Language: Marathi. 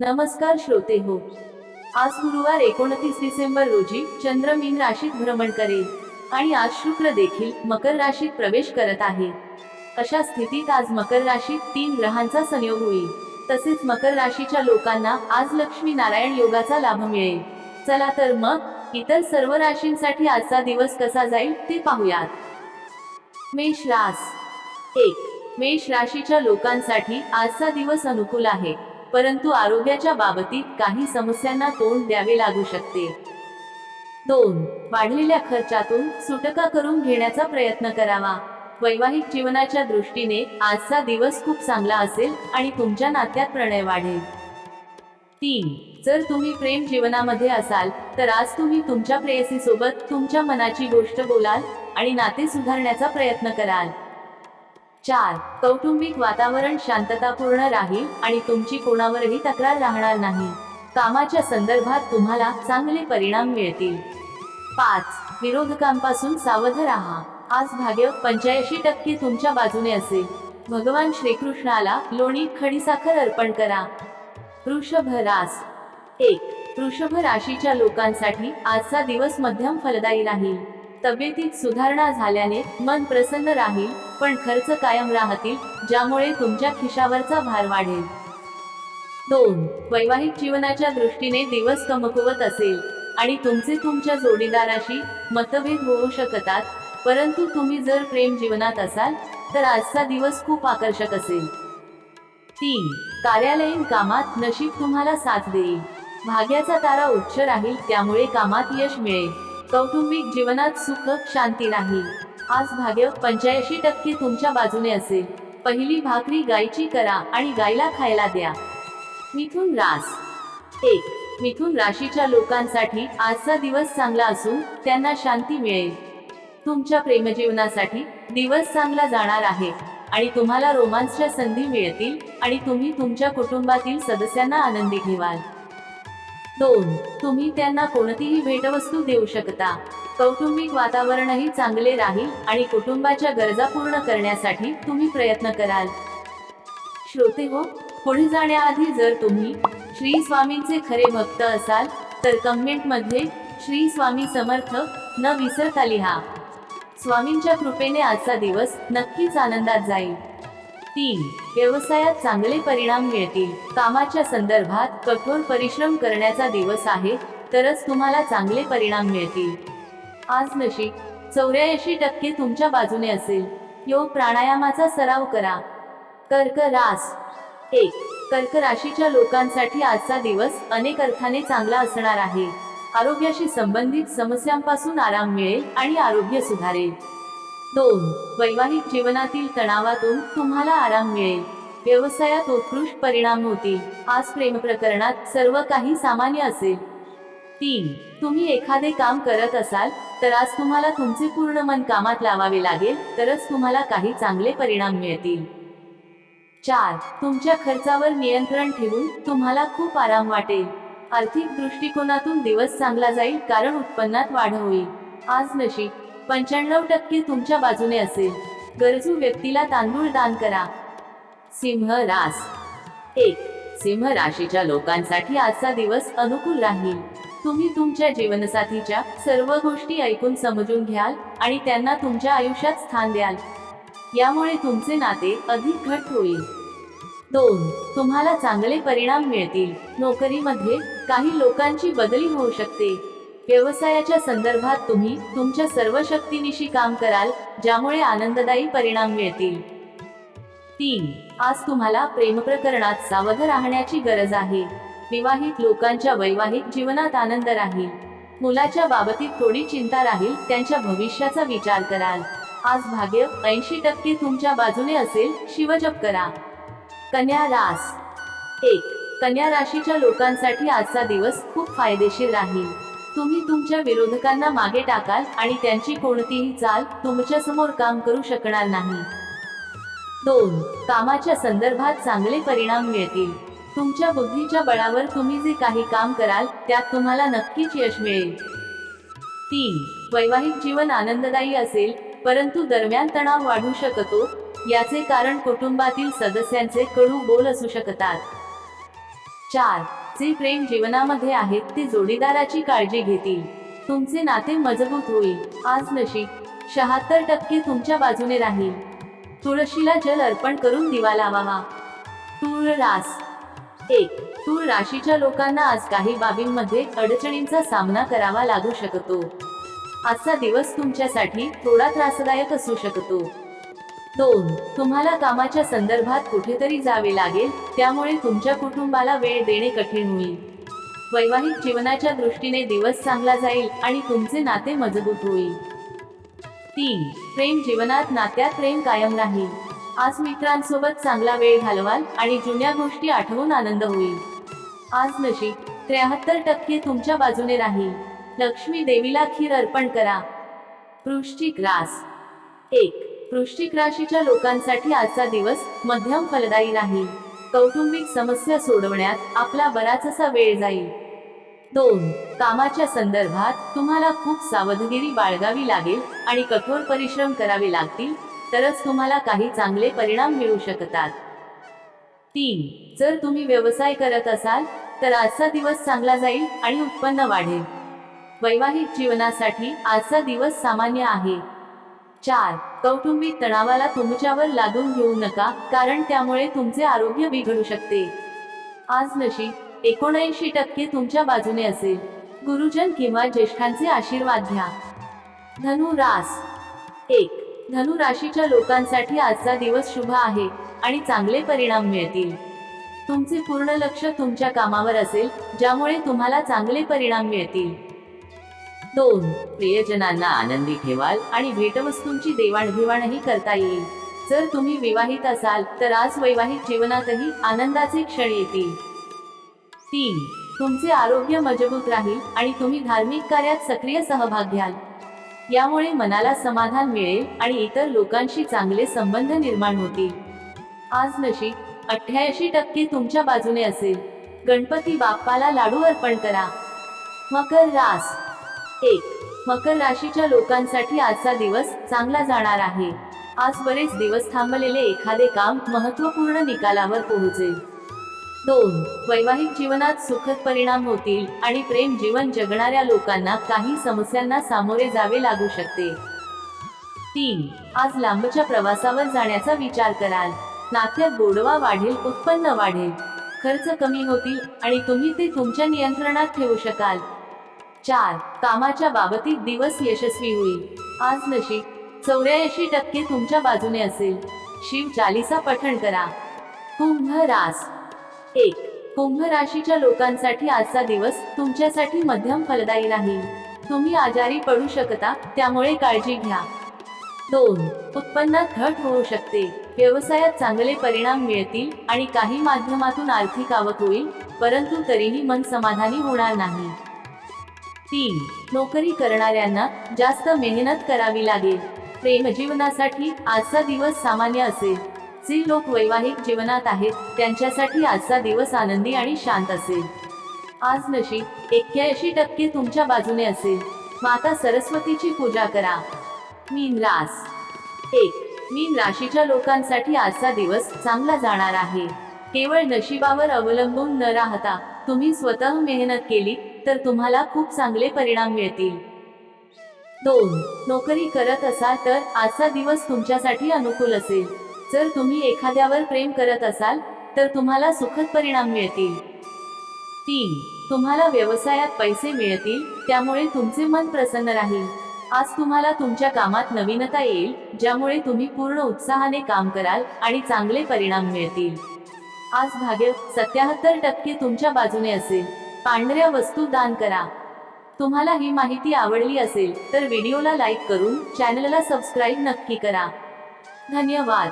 नमस्कार श्रोते हो. आज गुरुवार एकोणतीस डिसेंबर रोजी चंद्र मीन राशीत भ्रमण करेल आणि आज शुक्र देखील मकर राशीत प्रवेश करत आहे. अशा स्थितीत आज मकर राशीत तीन ग्रहांचा संयोग होईल. तसेच मकर राशीच्या लोकांना आज लक्ष्मी नारायण योगाचा लाभ मिळेल. चला तर मग इतर सर्व राशींसाठी आजचा दिवस कसा जाईल ते पाहूयात. मेष रास. एक. मेष राशीच्या लोकांसाठी आजचा दिवस अनुकूल आहे. परंतु आरोग्याच्या बाबतीत काही समस्यांना तोंड द्यावे लागू शकते. दोन वाढलेल्या खर्चातून सुटका करून घेण्याचा प्रयत्न करावा. वैवाहिक जीवनाच्या दृष्टीने आजचा दिवस खूप चांगला असेल आणि तुमच्या नात्यात प्रणय वाढेल. तीन जर तुम्ही प्रेम जीवनामध्ये असाल तर आज तुम्ही तुमच्या प्रेयसीसोबत तुमच्या मनाची गोष्ट बोलाल आणि नाते सुधारण्याचा प्रयत्न कराल. चार कौटुंबिक वातावरण शांततापूर्ण राहील आणि तुमची कोणावरही तक्रार राहणार नाही. कामाच्या संदर्भात तुम्हाला चांगले परिणाम मिळतील. पाच विरोधकांपासून सावध राहा. आज भाग्य पंच्याऐंशी टक्के तुमच्या बाजूने असेल. भगवान श्रीकृष्णाला लोणी खडीसाखर अर्पण करा. वृषभ रास. एक वृषभ राशीच्या लोकांसाठी आजचा दिवस मध्यम फलदायी राहील. तब्येतीत सुधारणा झाल्याने मन प्रसन्न राहील. पण खर्च कायम राहतील ज्यामुळे तुमच्या खिशावरचा भार वाढेल. दोन वैवाहिक जीवनाच्या दृष्टीने दिवस कमकुवत असेल आणि तुमचे तुमच्या जोडीदाराशी मतभेद होऊ शकतात परंतु तुम्ही जर प्रेम जीवनात असाल तर आजचा दिवस खूप आकर्षक असेल. तीन कार्यालयीन कामात नशीब तुम्हाला साथ देईल. भाग्याचा तारा उच्च राहील त्यामुळे कामात यश मिळेल. कौटुंबिक जीवनात सुख शांती राहील. आज भाग्य पंच्याऐंशी टक्के तुमच्या बाजूने असेल. पहिली भाकरी गायची करा आणि गायला खायला द्या. मिथुन रास. एक मिथुन राशीच्या लोकांसाठी आजचा दिवस चांगला असून त्यांना शांती मिळेल. तुमच्या प्रेमजीवनासाठी दिवस चांगला जाणार आहे आणि तुम्हाला रोमांसच्या संधी मिळतील आणि तुम्ही तुमच्या कुटुंबातील सदस्यांना आनंदी ठेवाल. दोन तुम्ही त्यांना कोणतीही भेटवस्तू देऊ शकता. कौटुंबिक वातावरणही चांगले राहील आणि कुटुंबाच्या गरजा पूर्ण करण्यासाठी तुम्ही प्रयत्न कराल. श्रोते हो पुढे जाण्याआधी जर तुम्ही श्री स्वामींचे खरे भक्त असाल तर कमेंटमध्ये श्री स्वामी समर्थ न विसरता लिहा. स्वामींच्या कृपेने आजचा दिवस नक्कीच आनंदात जाईल. तीन व्यवसायात चांगले परिणाम मिळतील. कामाच्या संदर्भात कठोर परिश्रम करण्याचा दिवस आहे तरच तुम्हाला चांगले परिणाम मिळतील. आज नशीब चौऱ्याऐंशी टक्के तुमच्या बाजूने असेल. योग प्राणायामाचा सराव करा. कर्क रास. एक कर्क राशीच्या लोकांसाठी आजचा दिवस अनेक अर्थाने चांगला असणार आहे. आरोग्याशी संबंधित समस्यांपासून आराम मिळेल आणि आरोग्य सुधारेल. दोन वैवाहिक जीवनातील तणावातून तुम्हाला आराम मिळेल. व्यवसायात उत्कृष्ट परिणाम होतील. आज प्रेम प्रकरणात सर्व काही सामान्य असेल. तीन तुम्ही एखादे काम करत असाल तर आज तुम्हाला तुमचे पूर्ण मन कामात लावावे लागेल तरच तुम्हाला काही चांगले परिणाम मिळतील. चार तुमच्या खर्चावर नियंत्रण ठेवून तुम्हाला खूप आराम वाटेल. आर्थिक दृष्टिकोनातून दिवस चांगला जाईल कारण उत्पन्नात वाढ होईल. आज नशीब पंच्याण्णव टक्के तुमच्या बाजूने असेल. गरजू व्यक्तीला तांदूळ दान करा. सिंह रास. एक सिंह राशीच्या लोकांसाठी आजचा दिवस अनुकूल राहील. तुम्ही तुमच्या जीवनसाथीच्या सर्व गोष्टी ऐकून समजून घ्याल आणि त्यांना तुमच्या आयुष्यात स्थान द्याल. यामुळे तुमचे नाते अधिक घट होईल. दोन तुम्हाला चांगले परिणाम मिळतील. नोकरीमध्ये काही लोकांची बदली होऊ शकते. व्यवसायाच्या संदर्भात तुम्ही तुमच्या सर्व शक्तीनिशी काम कराल ज्यामुळे आनंददायी परिणाम मिळतील. तीन आज तुम्हाला प्रेमप्रकरणात सावध राहण्याची गरज आहे. विवाहित लोकांच्या वैवाहिक जीवनात आनंद राहील. मुलाच्या बाबतीत थोडी चिंता राहील त्यांच्या भविष्याचा विचार कराल. आज भाग्य ऐंशी टक्के तुमच्या बाजूने असेल शिवजप करा. कन्या रास. एक कन्या राशीच्या लोकांसाठी आजचा दिवस खूप फायदेशीर राहील. तुम्ही तुमच्या विरोधकांना मागे टाकाल आणि त्यांची कोणतीही चाल तुमच्यासमोर काम करू शकणार नाही. दोन कामाच्या संदर्भात चांगले परिणाम मिळतील. तुमच्या बुद्धीच्या बळावर तुम्ही जे काही काम कराल त्यात तुम्हाला नक्कीच यश मिळेल. तीन. वैवाहिक जीवन आनंददायी असेल परंतु दरम्यान तणाव वाढू शकतो याचे कारण कुटुंबातील सदस्यांचे कडू बोल असू शकतात. चार. जे प्रेम जीवनामध्ये आहेत ते जोडीदाराची काळजी घेतील. तुमचे नाते मजबूत होईल. आज नशीब. शहात्तर टक्के तुमच्या बाजूने राहील. तुळशीला जल अर्पण करून दिवा लावावा तुळ रास एक तूळ राशीच्या लोकांना आज काही बाबींमध्ये अडचणींचा सामना करावा लागू शकतो. आजचा दिवस तुमच्यासाठी थोडा त्रासदायक असू शकतो. दोन तुम्हाला कामाच्या संदर्भात कुठेतरी जावे लागेल त्यामुळे तुमच्या कुटुंबाला वेळ देणे कठीण होईल. वैवाहिक जीवनाच्या दृष्टीने दिवस चांगला जाईल आणि तुमचे नाते मजबूत होईल. तीन प्रेम जीवनात नात्यात प्रेम कायम राहील. आज मित्रांसोबत चांगला वेळ घालवाल आणि जुन्या गोष्टी आठवून आनंद होईल. आज नशीब त्र्याहत्तर टक्के तुमच्या बाजूने राहील. लक्ष्मी देवीला खीर अर्पण करा. वृश्चिक रास. एक. वृश्चिक राशीच्या लोकांसाठी आजचा दिवस मध्यम फलदायी राहील. कौटुंबिक समस्या सोडवण्यात आपला बराचसा वेळ जाईल. दोन. कामाच्या संदर्भात तुम्हाला खूप सावधगिरी बाळगावी लागेल आणि कठोर परिश्रम करावे लागतील. तरच तुम्हाला काही चांगले परिणाम मिळू शकतात. तीन जर तुम्ही व्यवसाय करत असाल तर आजचा दिवस चांगला जाईल आणि उत्पन्न वाढेल. वैवाहिक जीवनासाठी आजचा दिवस सामान्य आहे. चार कौटुंबिक तणावाला तुमच्यावर लादून घेऊ नका कारण त्यामुळे तुमचे आरोग्य बिघडू शकते. आज नशीब एकोणऐंशी टक्के तुमच्या बाजूने असेल. गुरुजन किंवा ज्येष्ठांचे आशीर्वाद घ्या. धनु रास. एक धनु राशीच्या लोकांसाठी आजचा दिवस शुभ आहे आणि चांगले परिणाम मिळतील. तुमचे पूर्ण लक्ष तुमच्या कामावर असेल ज्यामुळे तुम्हाला चांगले परिणाम मिळतील. दोन प्रियजनांना आनंदी ठेवाल आणि भेटवस्तूंची देवाणघेवाणही करता येईल. जर तुम्ही विवाहित असाल तर आज वैवाहिक जीवनातही आनंदाचे क्षण येतील. तीन तुमचे आरोग्य मजबूत राहील आणि तुम्ही धार्मिक कार्यात सक्रिय सहभाग घ्याल. यामुळे मनाला समाधान मिळेल आणि इतर लोकांशी चांगले संबंध निर्माण होतील. आज नशीब अठ्ठ्याऐंशी टक्के तुमच्या बाजूने असेल. गणपती बाप्पाला लाडू अर्पण करा. मकर रास. एक मकर राशीच्या लोकांसाठी आजचा दिवस चांगला जाणार आहे. आज बरेच दिवस थांबलेले एखादे काम महत्त्वपूर्ण निकालावर पोहोचेल. दोन वैवाहिक जीवनात सुखद परिणाम होतील आणि प्रेम जीवन जगणाऱ्या लोकांना काही समस्यांना सामोरे जावे लागू शकते. तीन आज लांबच्या प्रवासावर जाण्याचा विचार कराल. नात्यात गोडवा वाढेल उत्पन्न वाढेल. खर्च कमी होतील आणि तुम्ही ते तुमच्या नियंत्रणात ठेवू शकाल. चार कामाच्या बाबतीत दिवस यशस्वी होईल. आज नशीब चौऱ्याऐंशी टक्के तुमच्या बाजूने असेल. शिव चालीसा पठण करा. कुंभ रास. एक कुंभ राशीच्या लोकांसाठी आजचा दिवस तुमच्यासाठी मध्यम फलदायी राहील तुम्ही आजारी पडू शकता त्यामुळे काळजी घ्या. दोन उत्पन्नात घट होऊ शकते. व्यवसायात चांगले परिणाम मिळतील आणि काही माध्यमातून आर्थिक आवक होईल परंतु तरीही मन समाधानी होणार नाही. तीन नोकरी करणाऱ्यांना जास्त मेहनत करावी लागेल. प्रेमजीवनासाठी आजचा दिवस सामान्य असेल. जे लोक वैवाहिक जीवनात आहेत त्यांच्यासाठी आजचा दिवस आनंदी आणि शांत असेल. आज नशीब एक्क्याऐंशी टक्के तुमच्या बाजूने असेल. माता सरस्वतीची पूजा करा. मीन रास. एक मीन राशीच्या लोकांसाठी आजचा दिवस चांगला जाणार आहे. केवळ नशिबावर अवलंबून न राहता तुम्ही स्वतः मेहनत केली तर तुम्हाला खूप चांगले परिणाम मिळतील. दोन नोकरी करत असाल तर आजचा दिवस तुमच्यासाठी अनुकूल असेल. जर तुम्ही एखाद्यावर प्रेम करत असाल तर तुम्हाला सुखद परिणाम मिळतील. तीन तुम्हाला व्यवसायात पैसे मिळतील त्यामुळे तुमचे मन प्रसन्न राहील. आज तुम्हाला तुमच्या कामात नवीनता येईल ज्यामुळे तुम्ही पूर्ण उत्साहाने काम कराल आणि चांगले परिणाम मिळतील. आज भाग्य सत्याहत्तर टक्के तुमच्या बाजूने असेल. पांढऱ्या वस्तू दान करा. तुम्हाला ही माहिती आवडली असेल तर व्हिडिओला लाईक करून चॅनलला सबस्क्राईब नक्की करा. धन्यवाद.